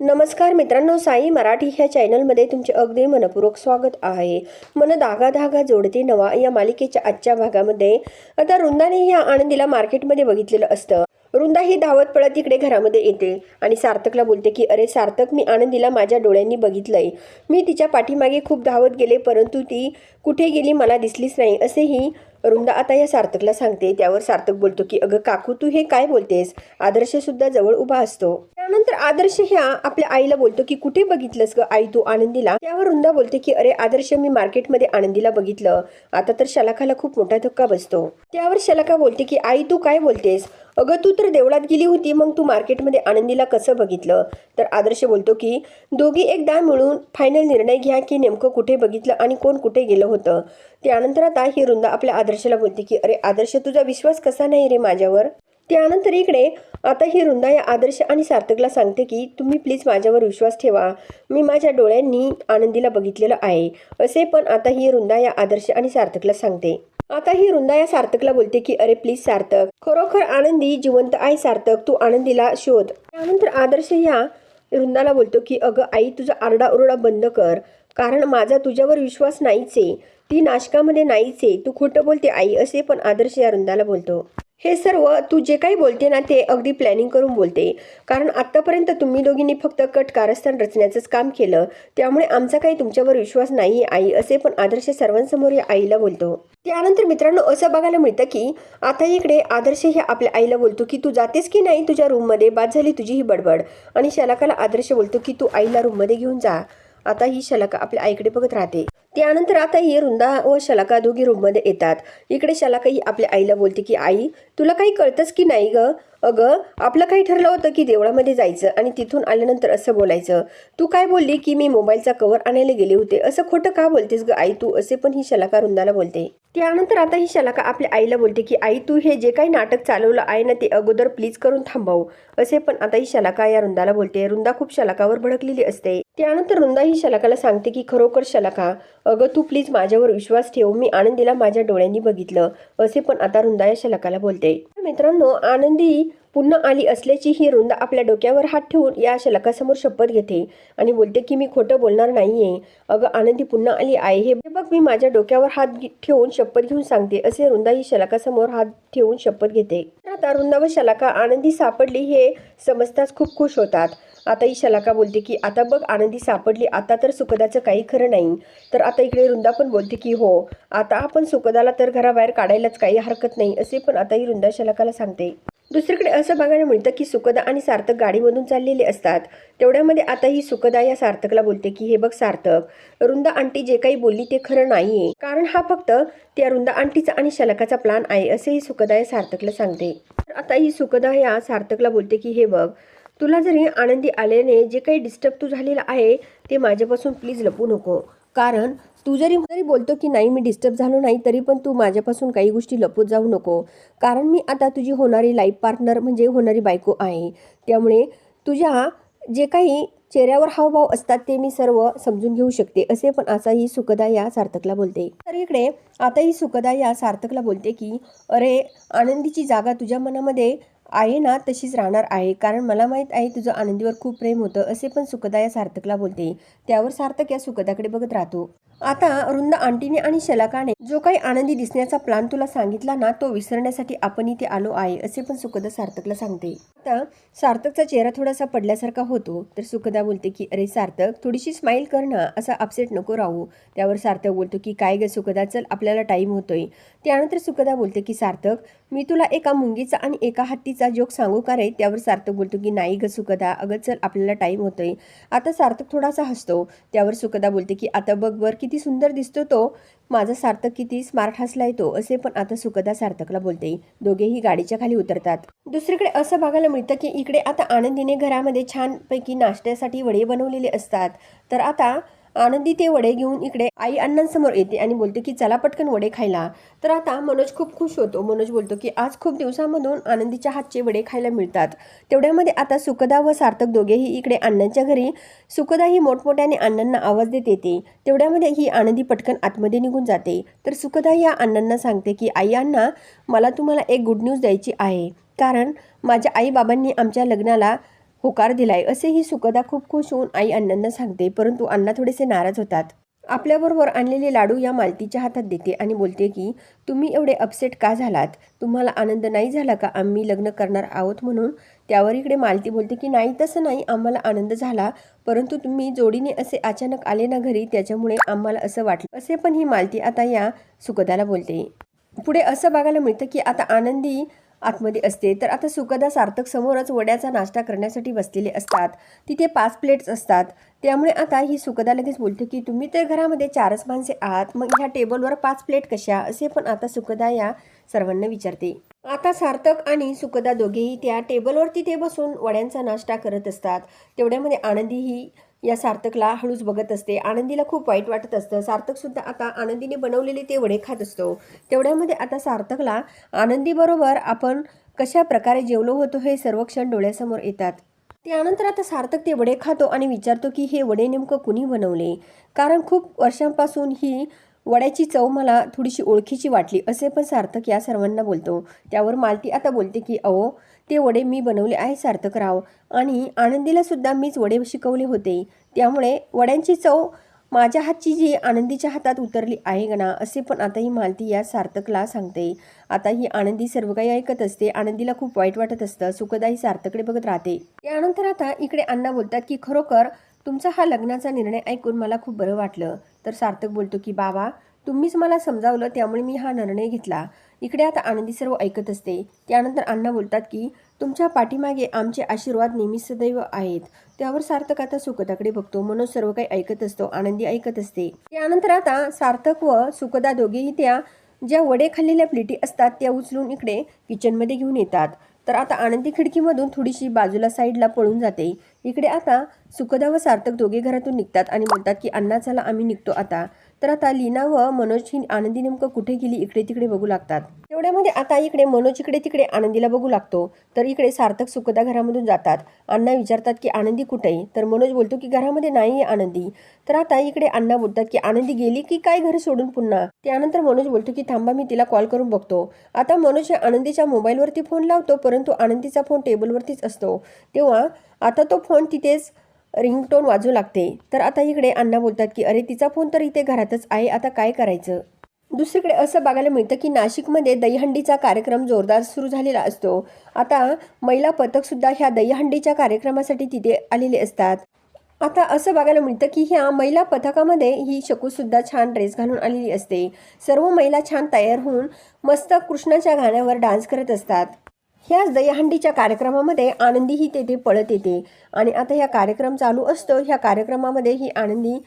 नमस्कार मित्रांनो साई मराठी ह्या चॅनलमध्ये तुमचे अगदी मनपूर्वक स्वागत आहे. मन धागा धागा जोडते नवा या मालिकेच्या आजच्या भागामध्ये. आता रुंदाने ह्या आनंदीला मार्केटमध्ये बघितलेलं असतं. रुंदा ही धावत पळत इकडे घरामध्ये येते आणि सार्थकला बोलते की अरे सार्थक मी आनंदीला माझ्या डोळ्यांनी बघितलंय. मी तिच्या पाठीमागे खूप धावत गेले परंतु ती कुठे गेली मला दिसलीच नाही. असेही रुंदा आता या सार्थकला सांगते. त्यावर सार्थक बोलतो की अगं काकू तू हे काय बोलतेस? आदर्श सुद्धा जवळ उभा असतो. त्यानंतर आदर्श ह्या आपल्या आईला बोलतो की कुठे बघितलंस ग आई तू आनंदीला? त्यावर रुंदा बोलते की अरे आदर्श मी मार्केटमध्ये आनंदीला बघितलं. आता तर शलाखाला खूप मोठा धक्का बसतो. त्यावर शलाखा बोलते की आई तू काय बोलतेस? अगं तू तर देवळात गेली होती मग तू मार्केटमध्ये आनंदीला कसं बघितलं? तर आदर्श बोलतो की दोघी एकदा मिळून फायनल निर्णय घ्या की नेमकं कुठे बघितलं आणि कोण कुठे गेलं होतं. त्यानंतर आता ही वृंदा आपल्या आदर्शला बोलते की अरे आदर्श तुझा विश्वास कसा नाही रे माझ्यावर? त्यानंतर इकडे आता ही वृंदा या आदर्श आणि सार्थकला सांगते की तुम्ही प्लीज माझ्यावर विश्वास ठेवा. मी माझ्या डोळ्यांनी आनंदीला बघितलेलं आहे. असे पण आता ही रुंदा या आदर्श आणि सार्थकला सांगते. आता ही रुंदा या सार्थकला बोलते की अरे प्लीज सार्थक. खरोखर आनंदी जिवंत आहे सार्थक. तू आनंदीला शोध. त्यानंतर आदर्श ह्या रुंदाला बोलतो की अगं आई तुझा आरडाओरडा बंद कर. कारण माझा तुझ्यावर विश्वास नाहीच आहे. ती नाशकामध्ये नाहीच आहे. तू खोटं बोलते आई असे पण आदर्श या रुंदाला बोलतो. हे सर्व तू जे काही बोलते ना ते अगदी प्लॅनिंग करून बोलते. कारण आत्तापर्यंत तुम्ही दोघींनी फक्त कट कारस्थान रचण्याचंच काम केलं. त्यामुळे आमचा काही तुमच्यावर विश्वास नाही आई असे पण आदर्श सर्वांसमोर या आईला बोलतो. त्यानंतर मित्रांनो असं बघायला मिळतं की आता इकडे आदर्श हे आपल्या आईला बोलतो की तू जातेस की नाही तुझ्या रूममध्ये बाद झाली तुझी ही बडबड. आणि शलाकाला आदर्श बोलतो की तू आईला रूममध्ये घेऊन जा. आता ही शलाका आपल्या आईकडे बघत राहते. त्यानंतर आता ही रुंदा व शलाका दोघी रूममध्ये येतात. इकडे शलाका ही आपल्या आईला बोलते की आई तुला काही कळतंच की नाही ग? अगं आपलं काही ठरलं होतं की देवळामध्ये जायचं आणि तिथून आल्यानंतर असं बोलायचं. तू काय बोलली की मी मोबाईलचा कवर आणायला गेले होते? असं खोटं का बोलतेस ग आई तू? असे पण ही शलाका रुंदाला बोलते. त्यानंतर आता ही शलाका आपल्या आईला बोलते की आई तू हे जे काही नाटक चालवलं आहे ना ते अगोदर प्लीज करून थांबव. असे पण आता ही शलाका या रुंदाला बोलते. रुंदा खूप शलाकावर भडकलेली असते. त्यानंतर रुंदा ही शलाकाला सांगते की खरोखर शलाका अगं तू प्लीज माझ्यावर विश्वास ठेव. मी आनंदीला माझ्या डोळ्यांनी बघितलं. असे पण आता रुंदा या शलाकाला बोलते. मित्रांनो आनंदी पुन्हा आली असल्याची ही रुंदा आपल्या डोक्यावर हात ठेवून या शलकासमोर शपथ घेते आणि बोलते की मी खोटं बोलणार नाहीये. अगं आनंदी पुन्हा आली आहे. हे बघ मी माझ्या डोक्यावर हात घे- ठेवून शपथ घेऊन सांगते. असे रुंदा ही शलाकासमोर हात ठेवून शपथ घेते. आता रुंदा व शलाका आनंदी सापडली हे समजताच खूप खुश होतात. आता ही शलाका बोलते की आता बघ आनंदी सापडली. आता तर सुखदाचं काही खरं नाही. तर आता इकडे रुंदा पण बोलते की हो आता आपण सुखदाला तर घराबाहेर काढायलाच काही हरकत नाही असे पण आता ही रुंदा शलाकाला सांगते. दुसरीकडे असं बघायला मिळतं की सुखदा आणि सार्थक गाडीमधून चाललेले असतात. तेवढ्यामध्ये आता ही सुखदा या सार्थकला बोलते की हे बघ सार्थक रुंदा आंटी जे काही बोलली ते खरं नाहीये. कारण हा फक्त त्या रुंदा आंटीचा आणि शलकाचा प्लान आहे असे ही सुखदा या सार्थकला सांगते. आता ही सुखदा या सार्थकला बोलते की हे बघ तुला जरी आनंदी आल्याने जे काही डिस्टर्ब तू झालेला आहे ते माझ्यापासून प्लीज लपू नको. कारण तू जरी जरी बोलतो की नाही मी डिस्टर्ब झालो नाही तरी पण तू माझ्यापासून काही गोष्टी लपवत जाऊ नको. कारण मी आता तुझी होणारी लाईफ पार्टनर म्हणजे होणारी बायको आहे. त्यामुळे तुझ्या जे काही चेहऱ्यावर हावभाव असतात ते मी सर्व समजून घेऊ शकते. असे पण असा ही सुखदा या सार्थकला बोलते. तर इकडे आता ही सुखदा या सार्थकला बोलते की अरे आनंदीची जागा तुझ्या मनामध्ये आहे ना तशीच राहणार आहे. कारण मला माहीत आहे तुझं आनंदीवर खूप प्रेम होतं असे पण सुखदा या सार्थकला बोलते. त्यावर सार्थक या सुखदाकडे बघत राहतो. आता रुंद आंटीने आणि शलाकाने जो काही आनंदी दिसण्याचा प्लान तुला सांगितला ना तो विसरण्यासाठी आपण इथे आलो आहे असे पण सुखदा सार्थकला सांगते. आता सार्थकचा चेहरा थोडासा पडल्यासारखा होतो तर सुखदा बोलते की अरे सार्थक थोडीशी स्माईल कर ना असा अपसेट नको राहू. त्यावर सार्थक बोलतो की काय ग सुखदा चल आपल्याला टाईम होतोय. त्यानंतर सुखदा बोलते की सार्थक मी तुला एका मुंगीचा आणि एका हत्तीचा जोक सांगू का रे? त्यावर सार्थक बोलतो की नाही ग सुखदा अगं चल आपल्याला टाईम होतोय. आता सार्थक थोडासा हसतो त्यावर सुखदा बोलते की आता बघ वर किती सुंदर दिसतो तो माझा सार्थक किती स्मार्ट हसलाय तो असे पण आता सुखदा सार्थकला बोलते. दोघेही गाडीच्या खाली उतरतात. दुसरीकडे असं बघायला मिळतं की इकडे आता आनंदीने घरामध्ये छानपैकी नाश्त्यासाठी वडे बनवलेले असतात. तर आता आनंदी ते वडे घेऊन इकडे आई अण्णांसमोर येते आणि बोलते की चला पटकन वडे खायला. तर आता मनोज खूप खुश होतो. मनोज बोलतो की आज खूप दिवसामधून आनंदीच्या हातचे वडे खायला मिळतात. तेवढ्यामध्ये आता सुखदा व सार्थक दोघेही इकडे अण्णांच्या घरी. सुखदा ही मोठमोठ्याने अण्णांना आवाज देत येते. तेवढ्यामध्ये ही आनंदी पटकन आतमध्ये निघून जाते. तर सुखदा या अण्णांना सांगते की आई अण्णा मला तुम्हाला एक गुड न्यूज द्यायची आहे. कारण माझ्या आई बाबांनी आमच्या लग्नाला होकार दिलाय असेही सुकदा खूप खुश होऊन आई अण्णांना सांगते परंतु अण्णा थोडेसे नाराज होतात. आपल्याबरोबर आणलेले लाडू या मालतीच्या हातात देते आणि बोलते की तुम्ही एवढे अपसेट का झालात? तुम्हाला आनंद नाही झाला का? आम्ही लग्न करणार आहोत म्हणून. त्यावर इकडे मालती बोलते की नाही तसं नाही. आम्हाला आनंद झाला परंतु तुम्ही जोडीने असे अचानक आले ना घरी त्याच्यामुळे आम्हाला असं वाटलं. असे पण ही मालती आता या सुकदाला बोलते. पुढे असं बघायला मिळतं की आता आनंदी आतमध्ये असते. तर आता सुकदा सार्थक समोरच वड्याचा नाश्ता करण्यासाठी बसलेले असतात. तिथे पाच प्लेट्स असतात. त्यामुळे आता ही सुखदा लगेच बोलते की तुम्ही तर घरामध्ये चारच माणसे आहात. मग ह्या टेबलवर पाच प्लेट कशा? असे पण आता सुखदा या सर्वांना विचारते. आता सार्थक आणि सुखदा दोघेही त्या टेबलवर तिथे बसून वड्यांचा नाश्ता करत असतात. तेवढ्यामध्ये आनंदी ही या सार्थकला हळूच बघत असते. आनंदीला खूप वाईट वाटत असतं. सार्थकसुद्धा आता आनंदीने बनवलेले ते वडे खात असतो. तेवढ्यामध्ये आता सार्थकला आनंदीबरोबर आपण कशा प्रकारे जेवलो होतो हे सर्व क्षण डोळ्यासमोर येतात. त्यानंतर आता सार्थक ते वडे खातो आणि विचारतो की हे वडे नेमकं कुणी बनवले? कारण खूप वर्षांपासून ही वड्याची चव मला थोडीशी ओळखीची वाटली असे पण सार्थक या सर्वांना बोलतो. त्यावर मालती आता बोलते की अहो ते वडे मी बनवले आहे सार्थकराव आणि आनंदीला सुद्धा मीच वडे शिकवले होते. त्यामुळे वड्यांची चव माझ्या हातची जी आनंदीच्या हातात उतरली आहे ना असे पण आता ही मालती या सार्थकला सांगते. आता ही आनंदी सर्व काही ऐकत असते. आनंदीला खूप वाईट वाटत असतं. सुखदाही सार्थकडे बघत राहते. त्यानंतर आता इकडे अण्णा बोलतात की खरोखर तुमचा हा लग्नाचा निर्णय ऐकून मला खूप बरं वाटलं. तर सार्थक बोलतो की बाबा तुम्हीच मला समजावलं त्यामुळे मी हा निर्णय घेतला. इकडे आता आनंदी सर्व ऐकत असते. त्यानंतर अण्णा बोलतात की तुमच्या पाठीमागे आमचे आशीर्वाद नेहमी सदैव आहेत. त्यावर सार्थक आता सुखदाकडे बघतो. मनोज सर्व काही ऐकत असतो आनंदी ऐकत असते. त्यानंतर आता सार्थक व सुखदा दोघेही त्या ज्या वडे खाल्लेल्या प्लेटी असतात त्या उचलून इकडे किचनमध्ये घेऊन येतात. तर आता आनंदी खिडकीमधून थोडीशी बाजूला साईडला पळून जाते. इकडे आता सुखदा व सार्थक दोघे घरातून निघतात आणि बोलतात की अण्णा चला आम्ही निघतो आता. तर आता लीना व मनोज ही आनंदी नेमकं कुठे गेली इकडे तिकडे बघू लागतात. तेवढ्यामध्ये आता इकडे मनोज इकडे तिकडे आनंदीला बघू लागतो. तर इकडे सार्थक सुखदा घरामधून जातात. अण्णा विचारतात की आनंदी कुठे आहे तर मनोज बोलतो की घरामध्ये नाही आहे आनंदी. तर आता इकडे अण्णा बोलतात की आनंदी गेली की काय घर सोडून पुन्हा? त्यानंतर मनोज बोलतो की थांबा मी तिला कॉल करून बघतो. आता मनोज या आनंदीच्या मोबाईलवरती फोन लावतो परंतु आनंदीचा फोन टेबलवरतीच असतो. तेव्हा आता तो फोन तिथेच रिंगटोन वाजू लागते. तर आता इकडे अण्णा बोलतात की अरे तिचा फोन तर इथे घरातच आहे. आता काय करायचं? दुसरीकडे असं बघायला मिळतं की नाशिकमध्ये दहीहंडीचा कार्यक्रम जोरदार सुरू झालेला असतो. आता महिला पथकसुद्धा ह्या दहीहंडीच्या कार्यक्रमासाठी तिथे आलेले असतात. आता असं बघायला मिळतं की ह्या महिला पथकामध्ये ही शकूसुद्धा छान ड्रेस घालून आलेली असते. सर्व महिला छान तयार होऊन मस्त कृष्णाच्या गाण्यावर डान्स करत असतात. ह्याच दहीहंडीच्या कार्यक्रमामध्ये आनंदी ही तेथे पळत येते. आणि आता ह्या कार्यक्रम चालू असतो. ह्या कार्यक्रमामध्ये ही आनंदी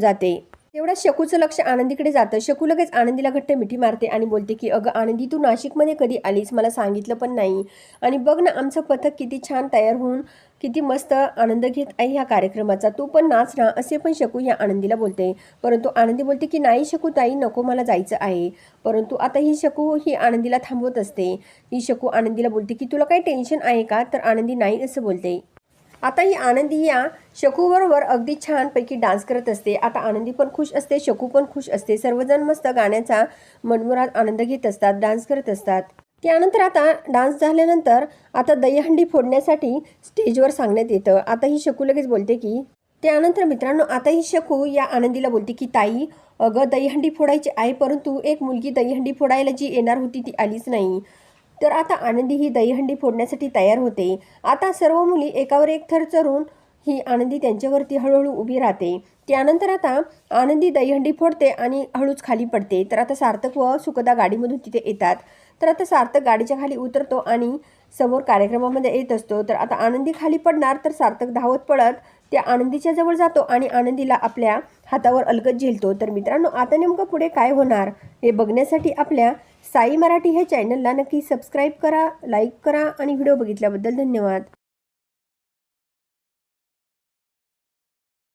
जाते. तेवढ्या शकूचं लक्ष आनंदीकडे जातं. शकू लगेच आनंदीला घट्ट मिठी मारते आणि बोलते की अगं आनंदी तू नाशिकमध्ये कधी आलीस? मला सांगितलं पण नाही. आणि बघ ना आमचं पथक किती छान तयार होऊन किती मस्त आनंद घेत आहे ह्या कार्यक्रमाचा. तू पण नाच ना असे पण शकू या आनंदीला बोलते. परंतु आनंदी बोलते की नाही शकू ताई नको मला जायचं आहे. परंतु आता ही शकू ही आनंदीला थांबवत असते. ही शकू आनंदीला बोलते की तुला काही टेन्शन आहे का? तर आनंदी नाही असं बोलते. आता ही आनंदी या शकूबरोबर अगदी छानपैकी डान्स करत असते. आता आनंदी पण खुश असते शकू पण खुश असते. सर्वजण मस्त गाण्याचा मनमुरात आनंद घेत असतात डान्स करत असतात. त्यानंतर आता डान्स झाल्यानंतर आता दहीहंडी फोडण्यासाठी स्टेजवर सांगण्यात येतं. आता ही शकू लगेच बोलते की त्यानंतर मित्रांनो आता ही शकू या आनंदीला बोलते की ताई अगं दहीहंडी फोडायची आहे परंतु एक मुलगी दहीहंडी फोडायला जी येणार होती ती आलीच नाही. तर आता आनंदी ही दहीहंडी फोडण्यासाठी तयार होते. आता सर्व मुली एकावर एक थर चढून ही आनंदी त्यांच्यावरती हळूहळू उभी राहते. त्यानंतर आता आनंदी दहीहंडी फोडते आणि हळूच खाली पडते. तर आता सार्थक व सुखदा गाडीमधून तिथे येतात. तर आता सार्थक गाडीच्या खाली उतरतो आणि समोर कार्यक्रमामध्ये येत असतो. तर आता आनंदी खाली पडणार तर सार्थक धावत पडत त्या आनंदीच्या जवळ जातो आणि आनंदीला आपल्या हातावर अलगत झेलतो. तर मित्रांनो आता नेमकं पुढे काय होणार हे बघण्यासाठी आपल्या साई मराठी हे चॅनलला नक्की सबस्क्राईब करा लाईक करा आणि व्हिडिओ बघितल्याबद्दल धन्यवाद.